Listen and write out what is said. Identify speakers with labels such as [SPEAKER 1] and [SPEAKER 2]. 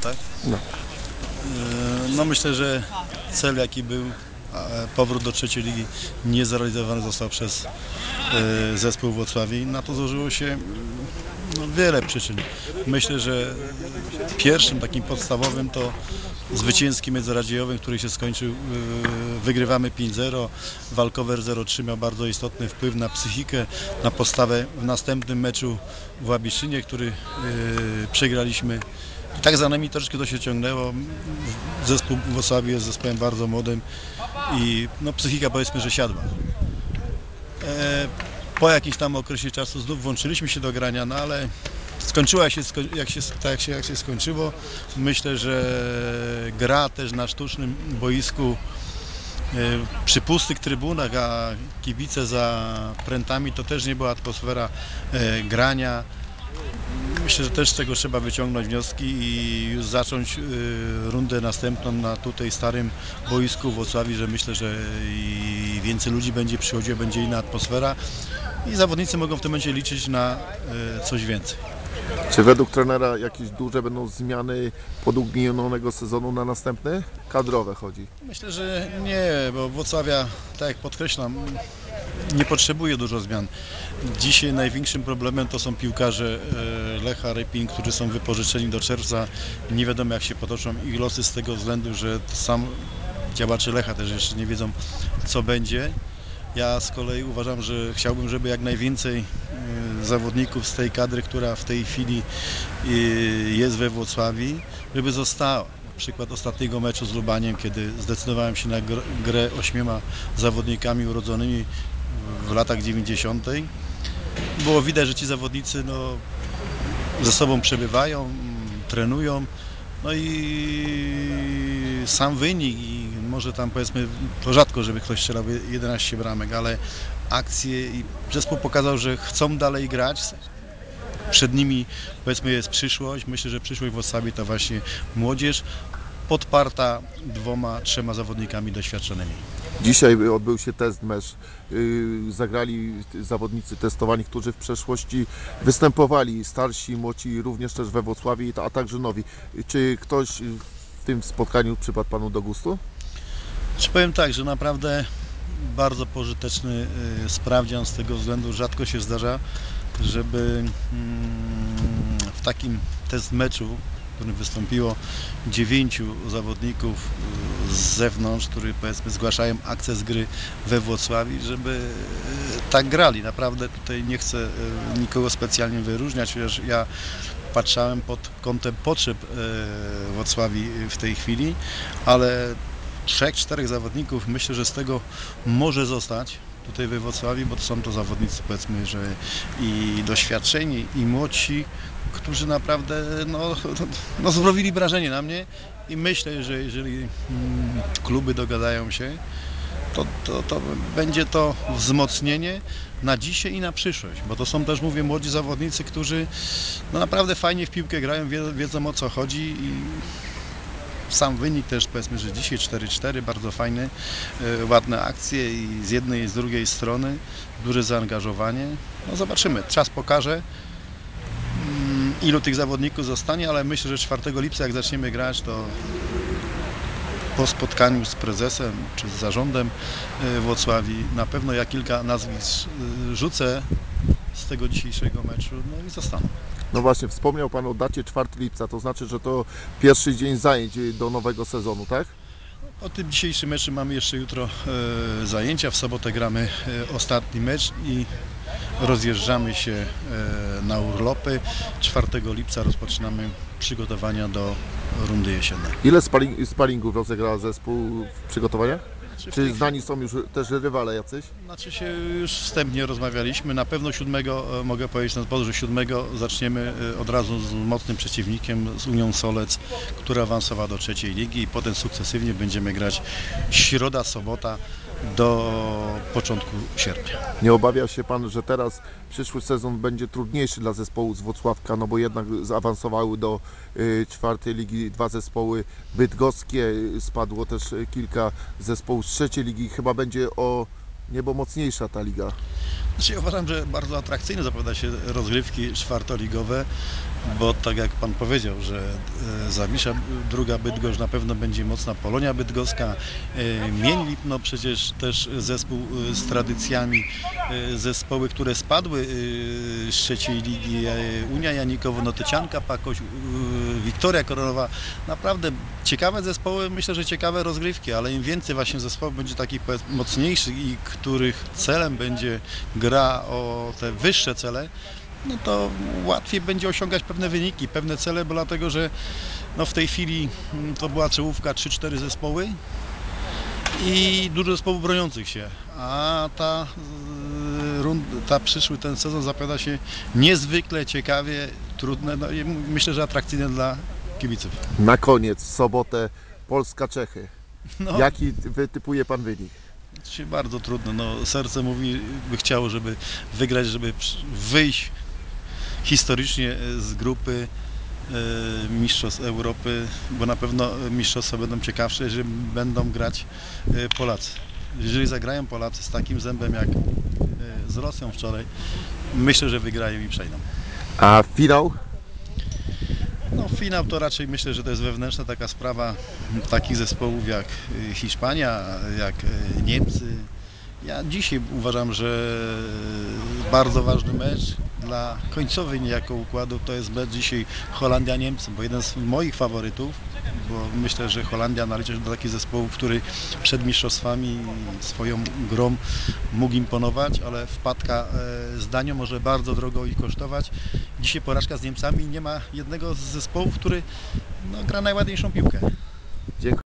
[SPEAKER 1] tak?
[SPEAKER 2] No.
[SPEAKER 1] E, No myślę, że cel jaki był, powrót do trzeciej ligi nie zrealizowany został przez e, zespół Włocławii. Na to złożyło się no, wiele przyczyn. Myślę, że pierwszym takim podstawowym to zwycięski mecz z Radziejowym, który się skończył, e, wygrywamy 5-0. Walkover 0-3 miał bardzo istotny wpływ na psychikę, na postawę w następnym meczu w Łabiszynie, który przegraliśmy tak za nami troszeczkę to się ciągnęło. Zespół w Wrocławiu jest zespołem bardzo młodym i no, psychika powiedzmy, że siadła. E, po jakimś tam okresie czasu znów włączyliśmy się do grania, no ale skończyła się, jak się, tak jak się, jak się skończyło. Myślę, że gra też na sztucznym boisku e, przy pustych trybunach, a kibice za prętami to też nie była atmosfera e, grania. Myślę, że też z tego trzeba wyciągnąć wnioski i już zacząć y, rundę następną na tutaj starym boisku w Wrocławiu, że myślę, że więcej ludzi będzie przychodziło, będzie inna atmosfera i zawodnicy mogą w tym momencie liczyć na y, coś więcej.
[SPEAKER 2] Czy według trenera jakieś duże będą zmiany minionego sezonu na następny? Kadrowe chodzi.
[SPEAKER 1] Myślę, że nie, bo Wrocławia, tak jak podkreślam, nie potrzebuje dużo zmian. Dzisiaj największym problemem to są piłkarze e, Lecha, Rypin, którzy są wypożyczeni do czerwca. Nie wiadomo jak się potoczą ich losy z tego względu, że sam działacze Lecha też jeszcze nie wiedzą co będzie. Ja z kolei uważam, że chciałbym, żeby jak najwięcej e, zawodników z tej kadry, która w tej chwili e, jest we Włocławii, żeby została. Przykład ostatniego meczu z Lubaniem, kiedy zdecydowałem się na gr- grę ośmioma zawodnikami urodzonymi w latach 90. Było widać, że ci zawodnicy no, ze sobą przebywają, trenują. No i sam wynik i może tam powiedzmy, to rzadko, żeby ktoś strzelał 11 bramek, ale akcje i zespół pokazał, że chcą dalej grać. Przed nimi powiedzmy jest przyszłość. Myślę, że przyszłość w Wrocławiu to właśnie młodzież podparta dwoma, trzema zawodnikami doświadczonymi.
[SPEAKER 2] Dzisiaj odbył się test mecz. Yy, Zagrali zawodnicy testowani, którzy w przeszłości występowali, starsi, młodzi, również też we Wrocławiu, a także nowi. Czy ktoś w tym spotkaniu przypadł Panu do gustu?
[SPEAKER 1] Czy powiem tak, że naprawdę bardzo pożyteczny y, sprawdzian z tego względu rzadko się zdarza, żeby mm, w takim test meczu, którym wystąpiło dziewięciu zawodników y, z zewnątrz, którzy powiedzmy zgłaszają akces gry we Wrocławiu, żeby y, tak grali. Naprawdę tutaj nie chcę y, nikogo specjalnie wyróżniać, chociaż ja patrzałem pod kątem potrzeb Wrocławi w tej chwili, ale trzech, czterech zawodników myślę, że z tego może zostać tutaj we Wrocławiu, bo to są to zawodnicy powiedzmy, że i doświadczeni, i młodsi, którzy naprawdę no, no, zrobili wrażenie na mnie i myślę, że jeżeli mm, kluby dogadają się, to, to, to będzie to wzmocnienie na dzisiaj i na przyszłość, bo to są też, mówię, młodzi zawodnicy, którzy no, naprawdę fajnie w piłkę grają, wie, wiedzą o co chodzi i sam wynik też powiedzmy, że dzisiaj 4-4, bardzo fajny, e, ładne akcje i z jednej i z drugiej strony, duże zaangażowanie. No zobaczymy, czas pokaże mm, ilu tych zawodników zostanie, ale myślę, że 4 lipca jak zaczniemy grać, to po spotkaniu z prezesem czy z zarządem e, Włocławii na pewno ja kilka nazwisk e, rzucę z tego dzisiejszego meczu, no i zostaną.
[SPEAKER 2] No właśnie, wspomniał Pan o dacie 4 lipca, to znaczy, że to pierwszy dzień zajęć do nowego sezonu, tak?
[SPEAKER 1] O tym dzisiejszym meczu mamy jeszcze jutro e, zajęcia. W sobotę gramy e, ostatni mecz i rozjeżdżamy się e, na urlopy. 4 lipca rozpoczynamy przygotowania do rundy jesiennej.
[SPEAKER 2] Ile sparing, sparingów rozegrał zespół w przygotowaniach?
[SPEAKER 1] Czy w
[SPEAKER 2] Czy znani są już też rywale jacyś?
[SPEAKER 1] Znaczy się już wstępnie rozmawialiśmy. Na pewno siódmego, e, mogę powiedzieć na zboru, że siódmego zaczniemy e, od razu z mocnym przeciwnikiem, z Unią Solec, która awansowała do trzeciej ligi i potem sukcesywnie będziemy grać środa, sobota do początku sierpnia.
[SPEAKER 2] Nie obawia się Pan, że teraz przyszły sezon będzie trudniejszy dla zespołu z Włocławka, no bo jednak zaawansowały do y, czwartej ligi dwa zespoły bydgoskie, spadło też kilka zespołów z trzeciej ligi. Chyba będzie o niebo mocniejsza ta liga.
[SPEAKER 1] Znaczy, uważam, że bardzo atrakcyjne zapowiada się rozgrywki czwartoligowe, bo tak jak Pan powiedział, że e, Zawisza druga Bydgoszcz na pewno będzie mocna, Polonia Bydgoska, e, Mień Lipno przecież też zespół e, z tradycjami, zespoły, które spadły z trzeciej ligi, Unia Janikowo, Notycianka Pakoś, Wiktoria Koronowa, naprawdę ciekawe zespoły, myślę, że ciekawe rozgrywki, ale im więcej właśnie zespołów będzie takich mocniejszych i których celem będzie gra o te wyższe cele, no to łatwiej będzie osiągać pewne wyniki, pewne cele, bo dlatego, że no w tej chwili mm, to była czołówka 3-4 zespoły i dużo zespołów broniących się, a ta, ta przyszły ten sezon zapowiada się niezwykle ciekawie, trudne, no i myślę, że atrakcyjne dla kibiców.
[SPEAKER 2] Na koniec, sobotę Polska-Czechy.
[SPEAKER 1] No.
[SPEAKER 2] Jaki wytypuje Pan wynik?
[SPEAKER 1] Się bardzo trudno. No, serce mówi, by chciało, żeby wygrać, żeby wyjść historycznie e, z grupy e, Mistrzostw Europy, bo na pewno mistrzostwa będą ciekawsze, jeżeli będą grać e, Polacy. Jeżeli zagrają Polacy z takim zębem jak e, z Rosją wczoraj, myślę, że wygrają i przejdą.
[SPEAKER 2] A finał?
[SPEAKER 1] No finał to raczej myślę, że to jest wewnętrzna taka sprawa takich zespołów jak y, Hiszpania, jak y, Niemcy. Ja dzisiaj uważam, że bardzo ważny mecz dla końcowej niejako układu to jest mecz dzisiaj Holandia-Niemcy, bo jeden z moich faworytów, bo myślę, że Holandia należy do takich zespołów, który przed mistrzostwami swoją grą mógł imponować, ale wpadka e, z Danią może bardzo drogo ich kosztować. Dzisiaj porażka z Niemcami nie ma jednego z zespołów, który no, gra najładniejszą piłkę.
[SPEAKER 2] Dziękuję.